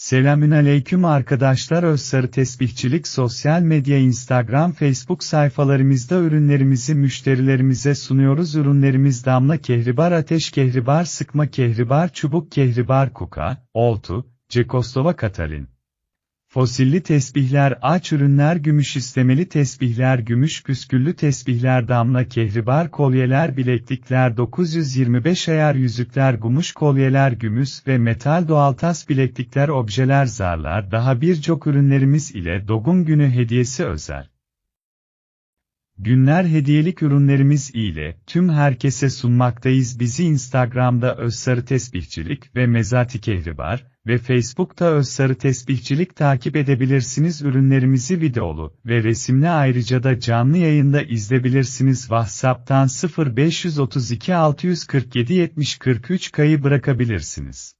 Selamünaleyküm arkadaşlar Özsarı Tesbihçilik sosyal medya Instagram Facebook sayfalarımızda ürünlerimizi müşterilerimize sunuyoruz. Ürünlerimiz damla kehribar ateş kehribar sıkma kehribar çubuk kehribar kuka, oltu, Cekostlova Katalin. Fosilli tesbihler ağaç ürünler gümüş istemeli tesbihler gümüş püsküllü tesbihler damla kehribar kolyeler bileklikler 925 ayar yüzükler gumuş kolyeler gümüş ve metal doğaltas bileklikler objeler zarlar daha birçok ürünlerimiz ile Dogun Günü hediyesi özel. Günler hediyelik ürünlerimiz ile tüm herkese sunmaktayız. Bizi Instagram'da Özsarı Tesbihçilik ve Mezati Kehribar ve Facebook'ta Özsarı Tesbihçilik takip edebilirsiniz. Ürünlerimizi videolu ve resimli ayrıca da canlı yayında izleyebilirsiniz. WhatsApp'tan 0532 647 70 43 kayı bırakabilirsiniz.